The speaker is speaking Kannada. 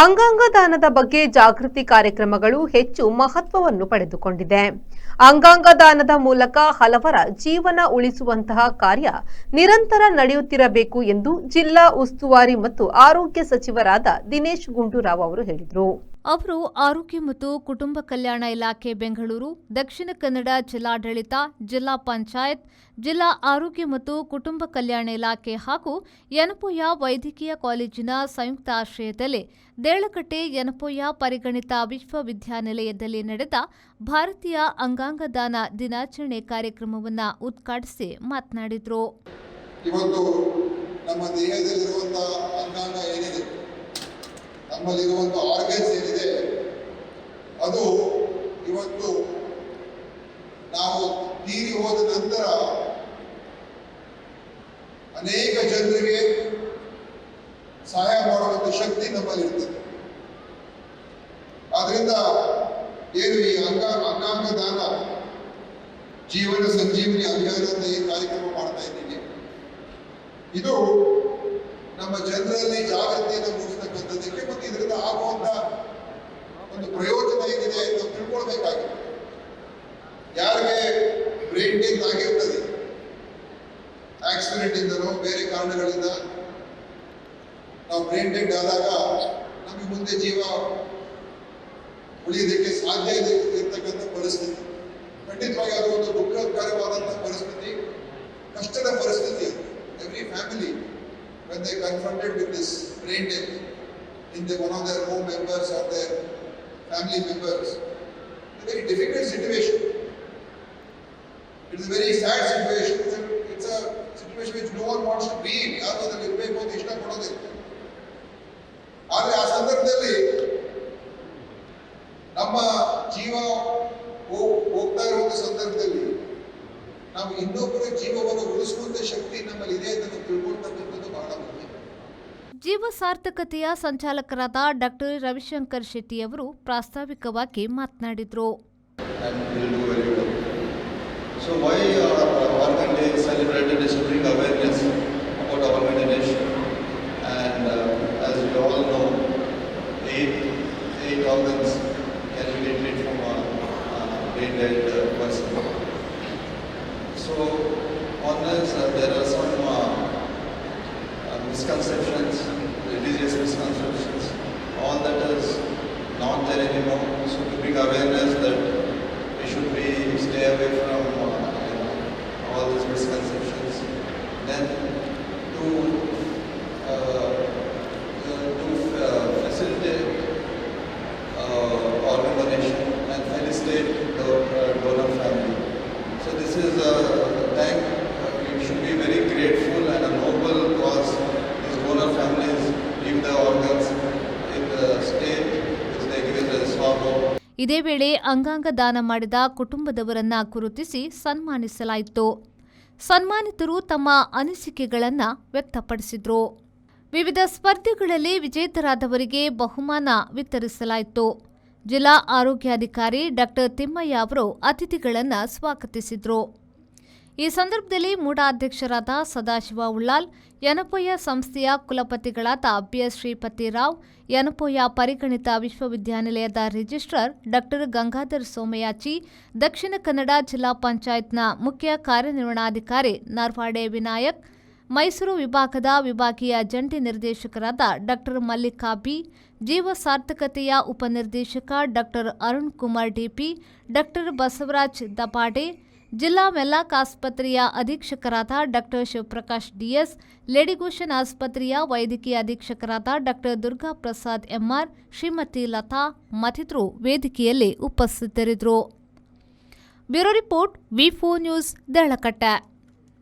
ಅಂಗಾಂಗ ದಾನದ ಬಗ್ಗೆ ಜಾಗೃತಿ ಕಾರ್ಯಕ್ರಮಗಳು ಹೆಚ್ಚು ಮಹತ್ವವನ್ನು ಪಡೆದುಕೊಂಡಿದೆ. ಅಂಗಾಂಗ ದಾನದ ಮೂಲಕ ಹಲವರ ಜೀವನ ಉಳಿಸುವಂತಹ ಕಾರ್ಯ ನಿರಂತರ ನಡೆಯುತ್ತಿರಬೇಕು ಎಂದು ಜಿಲ್ಲಾ ಉಸ್ತುವಾರಿ ಮತ್ತು ಆರೋಗ್ಯ ಸಚಿವರಾದ ದಿನೇಶ್ ಗುಂಡೂರಾವ್ ಅವರು ಹೇಳಿದರು. ಅವರು ಆರೋಗ್ಯ ಮತ್ತು ಕುಟುಂಬ ಕಲ್ಯಾಣ ಇಲಾಖೆ ಬೆಂಗಳೂರು, ದಕ್ಷಿಣ ಕನ್ನಡ ಜಿಲ್ಲಾಡಳಿತ, ಜಿಲ್ಲಾ ಪಂಚಾಯತ್, ಜಿಲ್ಲಾ ಆರೋಗ್ಯ ಮತ್ತು ಕುಟುಂಬ ಕಲ್ಯಾಣ ಇಲಾಖೆ ಹಾಗೂ ಯನಪೋಯ ವೈದ್ಯಕೀಯ ಕಾಲೇಜಿನ ಸಂಯುಕ್ತ ಆಶ್ರಯದಲ್ಲಿ ದೇಳಕಟ್ಟೆ ಯನಪೋಯ ಪರಿಗಣಿತ ವಿಶ್ವವಿದ್ಯಾನಿಲಯದಲ್ಲಿ ನಡೆದ ಭಾರತೀಯ ಅಂಗಾಂಗ ದಾನ ದಿನಾಚರಣೆ ಕಾರ್ಯಕ್ರಮವನ್ನು ಉದ್ಘಾಟಿಸಿ ಮಾತನಾಡಿದರು. ಇವತ್ತು ನಮ್ಮ ದೇಹದಲ್ಲಿರುವಂಥ ಅಂಗಾಂಗ ಏನಿದೆ? ನಮ್ಮಲ್ಲಿರುವಂಥ ಆರ್ಗನ್ಸ್ ಅದು ಇವತ್ತು ನಾವು ತೀರಿ ಹೋದ ನಂತರ ಅನೇಕ ಜನರಿಗೆ ಸಹಾಯ ಮಾಡುವಂಥ ಶಕ್ತಿ ನಮ್ಮಲ್ಲಿರ್ತದೆ ಆದ್ರಿಂದ ಏನು ಈ ಅಂಗ ಅಂಗಾಂಗ ದಾನ ಜೀವನ ಸಂಜೀವನಿ ಅಭಿಯಾನ ಅಂತ ಈ ಕಾರ್ಯಕ್ರಮ ಮಾಡ್ತಾ ಇದ್ದೀನಿ ಇದು ನಮ್ಮ ಜನರಲ್ಲಿ ಜಾಗೃತಿಯನ್ನು ಮೂಡಿಸ್ತಕ್ಕಂಥದ್ದಕ್ಕೆ ಯಾರಿಗೆ ಬ್ರೈನ್ ಡೆತ್ ಆಗಿರ್ತದೆ ಆಕ್ಸಿಡೆಂಟ್ ಇಂದನೋ ಬೇರೆ ಕಾರಣಗಳಿಂದ ನಾವು ಬ್ರೈನ್ ಡೆಡ್ ಆದಾಗ ನಮಗೆ ಮುಂದೆ ಜೀವ ಉಳಿಯೋದಕ್ಕೆ ಸಾಧ್ಯ ಇದೆ ಇರ್ತಕ್ಕಂಥ ಪರಿಸ್ಥಿತಿ ಖಂಡಿತವಾಗಿ ಅದು ಒಂದು ದುಃಖಕರವಾದಂತಹ ಪರಿಸ್ಥಿತಿ ಕಷ್ಟದ ಪರಿಸ್ಥಿತಿ ಅದು every family when they confronted with this brain death in the, one of their home members or their family members, it's a very difficult situation. It's a very sad situation. It's a, it's a situation which no one wants to be in. ಯಾರು ಅದ್ರಲ್ಲಿ ಇರಬೇಕು ಅಂತ ಇಷ್ಟಪಡೋದಿಲ್ಲ ಆದರೆ ಆ ಸಂದರ್ಭದಲ್ಲಿ ನಮ್ಮ ಜೀವ ಹೋಗ್- ಹೋಗ್ತಾ ಇರುವಂತ ಸಂದರ್ಭದಲ್ಲಿ ನಾವು ಇನ್ನೊಬ್ಬರ ಜೀವವನ್ನು ಉಳಿಸುವಂತ ಶಕ್ತಿ ನಮ್ಮಲ್ಲಿ ಇದೆ ಅಂತ ತಿಳ್ಕೊಳ್ತಕ್ಕಂಥದ್ದು ಬಹಳ ಮುಖ್ಯ ಜೀವ ಸಾರ್ಥಕತೆಯ ಸಂಚಾಲಕರಾದ ಡಾಕ್ಟರ್ ರವಿಶಂಕರ್ ಶೆಟ್ಟಿ ಅವರು ಪ್ರಾಸ್ತಾವಿಕವಾಗಿ ಮಾತನಾಡಿದರು So why our organ day is celebrated is to bring awareness about organ donation. And uh, as we all know, eight, eight organs can be donated from a uh, brain dead uh, person. So on this, uh, there are some uh, uh, misconceptions, religious misconceptions. All that is not there anymore. So to bring awareness that should be stay away from uh, all these misconceptions. ಇದೇ ವೇಳೆ ಅಂಗಾಂಗ ದಾನ ಮಾಡಿದ ಕುಟುಂಬದವರನ್ನ ಗುರುತಿಸಿ ಸನ್ಮಾನಿಸಲಾಯಿತು. ಸನ್ಮಾನಿತರು ತಮ್ಮ ಅನಿಸಿಕೆಗಳನ್ನು ವ್ಯಕ್ತಪಡಿಸಿದರು. ವಿವಿಧ ಸ್ಪರ್ಧೆಗಳಲ್ಲಿ ವಿಜೇತರಾದವರಿಗೆ ಬಹುಮಾನ ವಿತರಿಸಲಾಯಿತು. ಜಿಲ್ಲಾ ಆರೋಗ್ಯಾಧಿಕಾರಿ ಡಾಕ್ಟರ್ ತಿಮ್ಮಯ್ಯ ಅವರು ಅತಿಥಿಗಳನ್ನು ಸ್ವಾಗತಿಸಿದರು. ಈ ಸಂದರ್ಭದಲ್ಲಿ ಮೂಡಾಧ್ಯಕ್ಷರಾದ ಸದಾಶಿವ ಉಳ್ಳಾಲ್ ಯನಪೋಯ ಸಂಸ್ಥೆಯ ಕುಲಪತಿಗಳಾದ ಬಿಎಸ್ ಶ್ರೀಪತಿ ರಾವ್ ಯನಪೋಯ ಪರಿಗಣಿತ ವಿಶ್ವವಿದ್ಯಾನಿಲಯದ ರಿಜಿಸ್ಟ್ರಾರ್ ಡಾಕ್ಟರ್ ಗಂಗಾಧರ್ ಸೋಮಯಾಚಿ, ದಕ್ಷಿಣ ಕನ್ನಡ ಜಿಲ್ಲಾ ಪಂಚಾಯತ್ನ ಮುಖ್ಯ ಕಾರ್ಯನಿರ್ವಹಣಾಧಿಕಾರಿ ನರ್ವಾಡೆ ವಿನಾಯಕ್, ಮೈಸೂರು ವಿಭಾಗದ ವಿಭಾಗೀಯ ಜಂಟಿ ನಿರ್ದೇಶಕರಾದ ಡಾಕ್ಟರ್ ಮಲ್ಲಿಕಾ ಬಿ, ಜೀವ ಸಾರ್ಥಕತೆಯ ಉಪನಿರ್ದೇಶಕ doctor Arun Kumar DP doctor Basavaraj Dapade ಜಿಲ್ಲಾ ಮೆಲ್ಲಾಕ್ ಆಸ್ಪತ್ರೆಯ ಅಧೀಕ್ಷಕರಾದ doctor Shivaprakash DS Lady Goschen ಆಸ್ಪತ್ರೆಯ ವೈದ್ಯಕೀಯ ಅಧೀಕ್ಷಕರಾದ ಡಾಕ್ಟರ್ ದುರ್ಗಾ ಪ್ರಸಾದ್ ಎಂಆರ್, ಶ್ರೀಮತಿ ಲತಾ ಮತ್ತಿತರರು ವೇದಿಕೆಯಲ್ಲಿ ಉಪಸ್ಥಿತರಿದ್ದರು. Bureau report, V news, Dalakatte.